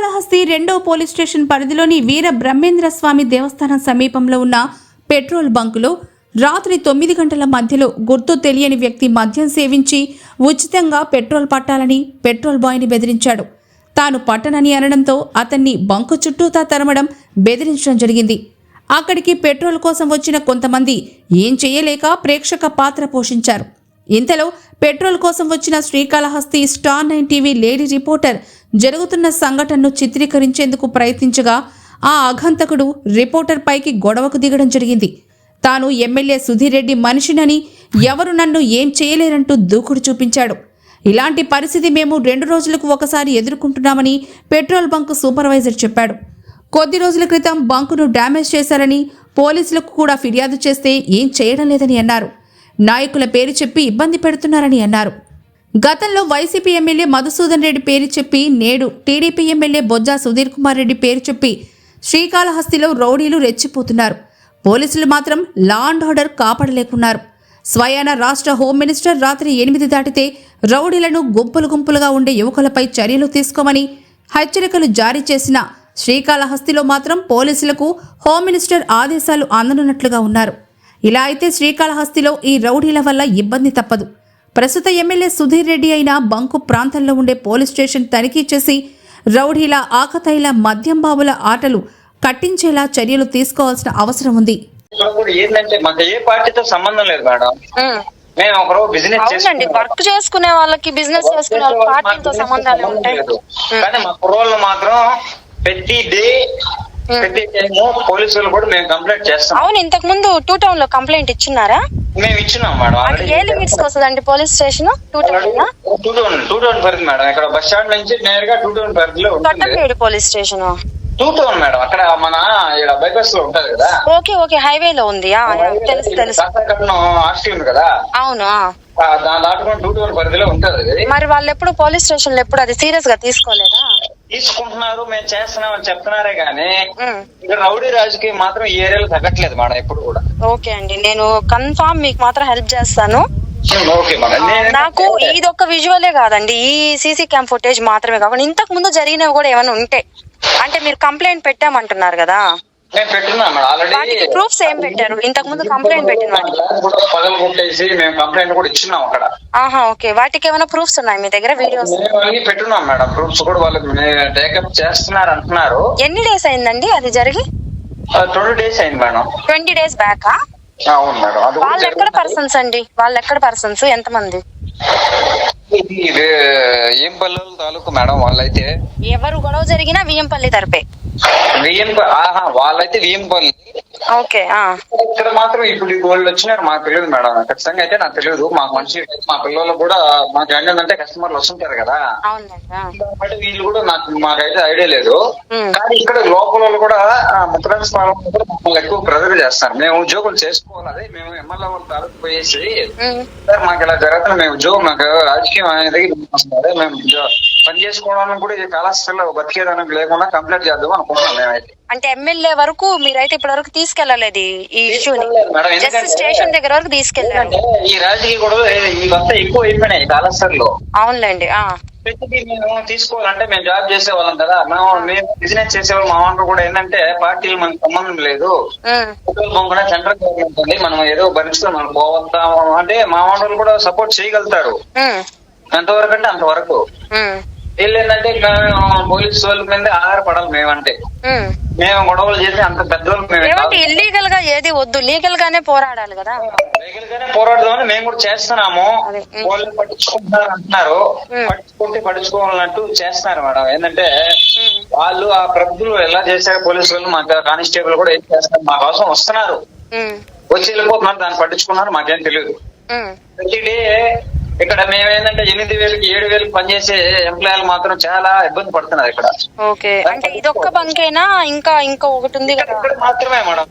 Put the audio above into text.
శ్రీకాళహస్తి రెండో police station పరిధిలోని వీర బ్రహ్మేంద్ర స్వామి దేవస్థానం సమీపంలో ఉన్న పెట్రోల్ బంకులో రాత్రి తొమ్మిది గంటల మధ్యలో గుర్తు తెలియని వ్యక్తి మద్యం సేవించి ఉచితంగా పెట్రోల్ పట్టాలని పెట్రోల్ బాయ్ని బెదిరించాడు. తాను పట్టనని అనడంతో అతన్ని బంకు చుట్టూతా తరమడం బెదిరించడం జరిగింది. అక్కడికి పెట్రోల్ కోసం వచ్చిన కొంతమంది ఏం చేయలేక ప్రేక్షక పాత్ర పోషించారు. ఇంతలో పెట్రోల్ కోసం వచ్చిన Srikalahasti star nine TV lady reporter జరుగుతున్న సంఘటనను చిత్రీకరించేందుకు ప్రయత్నించగా ఆ అఘంతకుడు రిపోర్టర్ పైకి గొడవకు దిగడం జరిగింది. తాను ఎమ్మెల్యే సుధీర్ రెడ్డి మనిషినని ఎవరు నన్ను ఏం చేయలేరంటూ దూకుడు చూపించాడు. ఇలాంటి పరిస్థితి మేము రెండు రోజులకు ఒకసారి ఎదుర్కొంటున్నామని పెట్రోల్ బంక్ సూపర్వైజర్ చెప్పాడు. కొద్ది రోజుల క్రితం బంకును డ్యామేజ్ చేశారని పోలీసులకు కూడా ఫిర్యాదు చేస్తే ఏం చేయడం లేదని అన్నారు. నాయకుల పేరు చెప్పి ఇబ్బంది పెడుతున్నారని అన్నారు. గతంలో వైసీపీ ఎమ్మెల్యే మధుసూదన్ రెడ్డి పేరు చెప్పి నేడు టీడీపీ ఎమ్మెల్యే బొజ్జా సుధీర్ కుమార్ రెడ్డి పేరు చెప్పి శ్రీకాళహస్తిలో రౌడీలు రెచ్చిపోతున్నారు. పోలీసులు మాత్రం లా అండ్ ఆర్డర్ కాపాడలేకున్నారు. స్వయాన రాష్ట్ర హోం మినిస్టర్ రాత్రి ఎనిమిది దాటితే రౌడీలను గుంపులు గుంపులుగా ఉండే యువకులపై చర్యలు తీసుకోమని హెచ్చరికలు జారీ చేసిన శ్రీకాళహస్తిలో మాత్రం పోలీసులకు హోం మినిస్టర్ ఆదేశాలు అందనున్నట్లుగా ఉన్నారు. ఇలా అయితే శ్రీకాళహస్తిలో ఈ రౌడీల వల్ల ఇబ్బంది తప్పదు. ప్రస్తుత ఎమ్మెల్యే సుధీర్ రెడ్డి అయిన బంకు ప్రాంతంలో ఉండే పోలీస్ స్టేషన్ తనిఖీ చేసి రౌడీల ఆకతాయిల మద్యం బాబుల ఆటలు కట్టించేలా చర్యలు తీసుకోవాల్సిన అవసరం ఉంది. ఇక్కడ కూడా ఏంటంటే మాకు ఏ పార్టీతో సంబంధం లేదు మేడం. ఉమ్. మేము ఒకరు బిజినెస్ అవునండి వర్క్ చేసుకునే వాళ్ళకి బిజినెస్ చేసుకునే వాళ్ళకి పార్టీతో సంబంధాలు ఉంటాయి. కానీ మా కుర్రోళ్ళు మాత్రం ప్రతి డే పోలీసులు కూడా మేము కంప్లైంట్ చేస్తాం. అవును ఇంతకు ముందు టూ టౌన్లో కంప్లైంట్ ఇచ్చినారా మేము ఇచ్చినాం మేడం ఏ లిమిట్స్ వస్తుందండి police station? Two town two town two town పరిధి మేడం. ఇక్కడ బస్ స్టాండ్ నుంచి నేరుగా టూ టౌన్ పరిధిలో ఉంటుంది. Thottambedu police station. Two town madam. అక్కడ మన ఇక్కడ బైపాస్లో ఉంటది కదా. ఓకే ఓకే హైవే లో ఉంది. తెలుసు. తెలుసు ఉంది కదా. అవును దాని దాటుకొని టూ టౌన్ పరిధిలో ఉంటది. మరి వాళ్ళు ఎప్పుడు పోలీస్ స్టేషన్లో ఎప్పుడు అది సీరియస్గా తీసుకోలేదా? తీసుకుంటున్నారు మేము చేస్తున్నాం అని చెప్తున్నారే గానీ రౌడీ రాజకీయం మాత్రం ఈ ఏరియాలో తగ్గట్లేదు మేడం ఎప్పుడు కూడా. ఓకే అండి నేను కన్ఫామ్ మీకు మాత్రం హెల్ప్ చేస్తాను. నాకు ఇది ఒక్క విజువలే కాదండి ఈ సీసీ క్యామ్ ఫుటేజ్ మాత్రమే కాకుండా ఇంతకు ముందు జరిగినవి కూడా ఏమైనా ఉంటే అంటే మీరు కంప్లైంట్ పెట్టామంటున్నారు కదా. నేను పెట్టున్నా మేడం. ఆల్రెడీ వాటికి ప్రూఫ్స్ ఏం పెట్టారు? ఇంతకు ముందు కంప్లైంట్ పెట్టిన వాటికి. కూడా పగలు కొట్టేసి మేము కంప్లైంట్ కూడా ఇచ్చినాం అక్కడ. ఆహా ఓకే. వాటికి ఏమైనా ప్రూఫ్స్ ఉన్నాయి మీ దగ్గర? వీడియోస్ మేము అన్ని పెట్టున్నాం మేడం. ప్రూఫ్స్ కూడా వాళ్ళు టేకప్ చేస్తున్నారు అంటున్నారు. ఎన్ని డేస్ అయిందండి అది జరిగి? ట్వంటీ డేస్ అయింది మేడం. ట్వంటీ డేస్ బ్యాకా అవును మేడం. అది కూడా వాళ్ళు ఎక్కడ. పర్సన్స్ అండి? వాళ్ళు ఎక్కడ పర్సన్స్ ఎంతమంది? ఇది ఏం పల్లెలు తాలూకు మేడం వాళ్ళైతే? ఎవరు గొడవ జరిగినా వియ్యంపల్లి తరపే. విఎం ఆహా వాళ్ళైతే విఎంపల్లి ఓకే ఇక్కడ మాత్రం ఇప్పుడు గోల్డ్ వచ్చినారు మాకు తెలియదు మేడం. ఖచ్చితంగా అయితే నాకు తెలియదు. మాకు మంచి మా పిల్లలు కూడా మాకు ఏంటంటే కస్టమర్లు వస్తుంటారు కదా. కాబట్టి వీళ్ళు కూడా నాకు మాకైతే ఐడియా లేదు. కానీ ఇక్కడ లోకల్ కూడా కూడా మమ్మల్ని ఎక్కువ ప్రెజర్ చేస్తారు. మేము ఉద్యోగులు చేసుకోవాలి అదే. మేము ఎమ్మెల్యే వాళ్ళు తాలూకు పోయేసి. సార్ మాకు ఇలా జరుగుతుంది. మేము ఉద్యోగం నాకు రాజకీయం అనేది మేము పని చేసుకోవడానికి కూడా ఈ కళాశాలలో బతికేదానికి లేకుండా కంప్లీట్ చేద్దాం అనుకుంటున్నాం మేమైతే అంటే ఎమ్మెల్యే వరకు మీరైతే ఇప్పటి వరకు తీసుకెళ్ళలేదు ఈ ఇష్యూని తీసుకెళ్ళలేదు మేడం, జస్ట్ ఎందుకంటే- స్టేషన్ దగ్గర వరకు తీసుకెళ్ళారు ఎందుకంటే ఈ రాజకీయ కూడా ఇవంతా ఎక్కువ అయిపోయినాయి కళాశాలలో అవునులేండి ఆ. ప్రతిదీ మేము తీసుకోవాలంటే మేము జాబ్ చేసే వాళ్ళం కదా. మేము మేము బిజినెస్ చేసేవాళ్ళం. మా వాళ్ళు కూడా ఏంటంటే పార్టీలు మనకు సంబంధం లేదు. బంక్ కూడా సెంట్రల్ గవర్నమెంట్ ఉంది. మనం ఏదో భరిస్తాం మనం పోవద్దాం అంటే మా వాళ్ళు కూడా సపోర్ట్ చేయగలుగుతారు. ఎంతవరకు అంటే అంతవరకు. వీళ్ళు ఏంటంటే పోలీసు వాళ్ళ మీద ఆధారపడాలి మేమంటే. మేము గొడవలు చేసి అంత పెద్దోళ్ళు మేము ఇల్లీగల్గా ఏది వద్దు లీగల్ గానే పోరాడాలి కదా లీగల్ గానే పోరాడదామని మేము కూడా చేస్తున్నాము. వాళ్ళు పట్టించుకుంటున్నారు అంటున్నారు. పట్టించుకుంటే పట్టించుకోవాలంటూ చేస్తున్నారు మేడం ఏంటంటే. వాళ్ళు ఆ ప్రభుత్వం ఎలా చేశారు పోలీసు వాళ్ళు మాకు కానిస్టేబుల్ కూడా ఏం చేస్తారు మా కోసం వస్తున్నారు. వచ్చి వెళ్ళిపోతున్నారు దాన్ని పట్టించుకున్నారు మాకేం తెలియదు. ప్రతి డే ఇక్కడ మేమేంటంటే ఎనిమిది వేలకి ఏడు వేలకి పనిచేసే ఎంప్లాయీలు మాత్రం చాలా ఇబ్బంది పడుతున్నారు ఇక్కడ. ఓకే. అంటే ఇదొక్క బంకేనా? ఇంకా ఇంకా ఒకటి ఉంది కదా. ఇక్కడ మాత్రమే మేడం.